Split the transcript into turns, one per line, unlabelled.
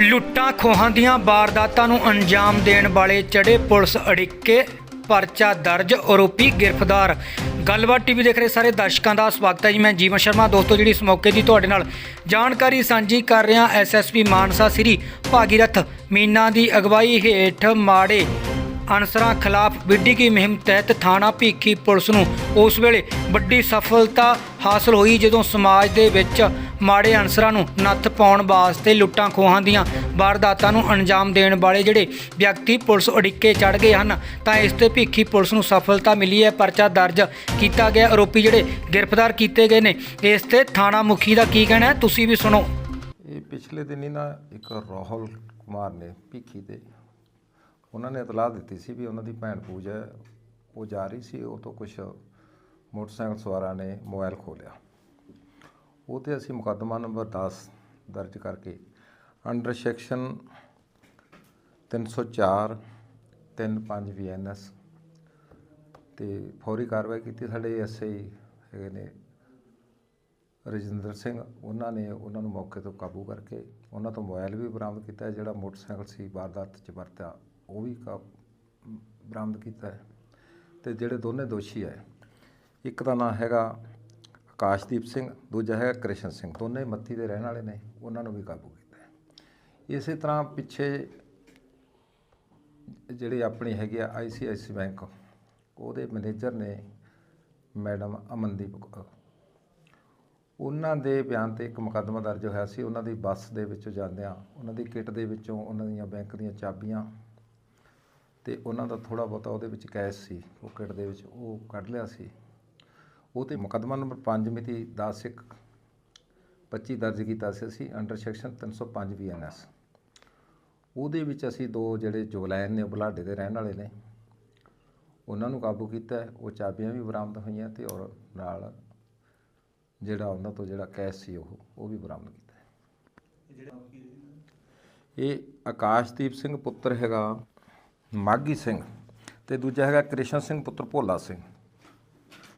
ਲੁੱਟਾਂ ਖੋਹਾਂ ਦੀਆਂ ਵਾਰਦਾਤਾਂ ਨੂੰ ਅੰਜਾਮ ਦੇਣ ਵਾਲੇ ਚੜੇ ਪੁਲਿਸ ਅੜਿੱਕੇ ਪਰਚਾ ਦਰਜ, ਆਰੋਪੀ ਗ੍ਰਿਫਤਾਰ। ਗੱਲਬਾਤ ਟੀਵੀ ਦੇਖ ਰਹੇ ਸਾਰੇ ਦਰਸ਼ਕਾਂ ਦਾ ਸਵਾਗਤ ਹੈ ਜੀ। ਮੈਂ ਜੀਵਨ ਸ਼ਰਮਾ, ਦੋਸਤੋ ਜਿਹੜੀ ਇਸ ਮੌਕੇ ਦੀ ਤੁਹਾਡੇ ਨਾਲ ਜਾਣਕਾਰੀ ਸਾਂਝੀ ਕਰ ਰਿਹਾ S S P Mansa Shri Bhagirath Meena ਦੀ ਅਗਵਾਈ ਹੇਠ ਮਾੜੇ ਅਨਸਰਾਂ ਖਿਲਾਫ ਵਿੱਢੀ ਮੁਹਿੰਮ ਤਹਿਤ ਥਾਣਾ ਭੀਖੀ ਪੁਲਿਸ ਨੂੰ। ਉਸ ਵੇਲੇ ਵੱਡੀ ਸਫਲਤਾ ਹਾਸਲ ਹੋਈ ਜਦੋਂ ਸਮਾਜ ਦੇ ਵਿੱਚ ਮਾੜੇ ਅਨਸਰਾਂ ਨੂੰ ਨੱਥ ਪਾਉਣ ਵਾਸਤੇ ਲੁੱਟਾਂ ਖੋਹਾਂ ਦੀਆਂ ਵਾਰਦਾਤਾਂ ਨੂੰ ਅੰਜਾਮ ਦੇਣ ਵਾਲੇ ਜਿਹੜੇ ਵਿਅਕਤੀ ਪੁਲਿਸ ਅੜਿੱਕੇ ਚੜ ਗਏ ਹਨ ਤਾਂ ਇਸ ਤੇ ਭੀਖੀ ਪੁਲਿਸ ਨੂੰ ਸਫਲਤਾ ਮਿਲੀ ਹੈ। ਪਰਚਾ ਦਰਜ ਕੀਤਾ ਗਿਆ। ਆਰੋਪੀ ਜਿਹੜੇ ਗ੍ਰਿਫਤਾਰ ਕੀਤੇ ਗਏ ਨੇ ਇਸ ਤੇ ਥਾਣਾ ਮੁਖੀ ਦਾ ਕੀ ਕਹਿਣਾ ਹੈ? ਤੁਸੀਂ ਵੀ ਸੁਣੋ।
ਇਹ ਪਿਛਲੇ ਦਿਨੀ ਨਾ ਇੱਕ ਰਾਹੁਲ ਕੁਮਾਰ ਨੇ ਭੀਖੀ ਤੇ ਉਹਨਾਂ ਨੇ ਇਤਲਾਹ ਦਿੱਤੀ ਸੀ ਵੀ ਉਹਨਾਂ ਦੀ ਭੈਣ ਪੂਜਾ ਹੈ, ਉਹ ਜਾ ਰਹੀ ਸੀ ਉਹ ਤੋਂ ਕੁਝ ਮੋਟਰਸਾਈਕਲ ਸਵਾਰਾਂ ਨੇ ਮੋਬਾਈਲ ਖੋਲਿਆ ਉਹ ਤੇ ਅਸੀਂ ਮੁਕੱਦਮਾ ਨੰਬਰ 10 ਦਰਜ ਕਰਕੇ ਅੰਡਰ ਸੈਕਸ਼ਨ 304 35 ਵੀਐਨਐਸ ਤੇ ਫੌਰੀ ਕਾਰਵਾਈ ਕੀਤੀ ਸਾਡੇ ਐਸਆਈ ਹੈਗੇ ਨੇ ਰਜਿੰਦਰ ਸਿੰਘ। ਉਹਨਾਂ ਨੇ ਉਹਨਾਂ ਨੂੰ ਮੌਕੇ ਤੋਂ ਕਾਬੂ ਕਰਕੇ ਉਹਨਾਂ ਤੋਂ ਮੋਬਾਈਲ ਵੀ ਬਰਾਮਦ ਕੀਤਾ ਜਿਹੜਾ ਮੋਟਰਸਾਈਕਲ ਸੀ ਵਾਰਦਾਤ 'ਚ ਵਰਤਿਆ, ਉਹ ਵੀ ਕਾ- ਬਰਾਮਦ ਕੀਤਾ ਹੈ। ਤੇ ਜਿਹੜੇ ਦੋਨੇ ਦੋਸ਼ੀ ਹੈ, ਇੱਕ ਦਾ ਨਾਮ ਹੈਗਾ ਕਾਸ਼ਦੀਪ ਸਿੰਘ, ਦੂਜਾ ਹੈਗਾ ਕ੍ਰਿਸ਼ਨ ਸਿੰਘ, ਦੋਨੇ ਮੱਤੀ ਦੇ ਰਹਿਣ ਵਾਲੇ ਨੇ, ਉਹਨਾਂ ਨੂੰ ਵੀ ਕਾਬੂ ਕੀਤਾ ਹੈ। ਇਸੇ ਤਰ੍ਹਾਂ ਪਿੱਛੇ ਜਿਹੜੇ ਆਪਣੀ ਹੈਗੀ ਆ ਆਈਸੀਆਈਸੀ ਬੈਂਕ, ਉਹਦੇ ਮੈਨੇਜਰ ਨੇ ਮੈਡਮ ਅਮਨਦੀਪ ਕੌਰ ਉਹਨਾਂ ਦੇ ਬਿਆਨ ਤੇ ਇੱਕ ਮੁਕੱਦਮਾ ਦਰਜ ਹੋਇਆ ਸੀ, ਉਹਨਾਂ ਦੀ ਬੱਸ ਦੇ ਵਿੱਚੋਂ ਜਾਂਦਿਆਂ ਉਹਨਾਂ ਦੀ ਕਿੱਟ ਦੇ ਵਿੱਚੋਂ ਉਹਨਾਂ ਦੀਆਂ ਬੈਂਕ ਦੀਆਂ ਚਾਬੀਆਂ ਤੇ ਉਹਨਾਂ ਦਾ ਥੋੜਾ ਬਹੁਤਾ ਉਹਦੇ ਵਿੱਚ ਕੈਸ਼ ਸੀ, ਉਹ ਕਿੱਟ ਦੇ ਵਿੱਚ ਉਹ ਕੱਢ ਲਿਆ ਸੀ। ਉਹ ਤੇ ਮੁਕੱਦਮਾ ਨੰਬਰ 5 ਮਿਤੀ 10 ਇੱਕ 25 ਦਰਜ ਕੀਤਾ ਸੀ ਅਸੀਂ ਅੰਡਰ ਸੈਕਸ਼ਨ 305 ਬੀਐਨਐਸ ਉਹਦੇ ਵਿੱਚ ਅਸੀਂ ਦੋ ਜਿਹੜੇ ਜੁਗਲੈਨ ਨੇ, ਉਹ ਬੁਲਾਡੇ ਦੇ ਰਹਿਣ ਵਾਲੇ ਨੇ। ਉਹਨਾਂ ਨੂੰ ਕਾਬੂ ਕੀਤਾ, ਉਹ ਚਾਬੀਆਂ ਵੀ ਬਰਾਮਦ ਹੋਈਆਂ ਤੇ ਔਰ ਨਾਲ ਜਿਹੜਾ ਉਹਨਾਂ ਤੋਂ ਜਿਹੜਾ ਕੈਸ਼ ਸੀ ਉਹ ਉਹ ਵੀ ਬਰਾਮਦ ਕੀਤਾ। ਇਹ ਆਕਾਸ਼ਦੀਪ ਸਿੰਘ ਪੁੱਤਰ ਹੈਗਾ ਮਾਗੀ ਸਿੰਘ ਤੇ ਦੂਜਾ ਹੈਗਾ ਕ੍ਰਿਸ਼ਨ ਸਿੰਘ ਪੁੱਤਰ ਭੋਲਾ ਸਿੰਘ।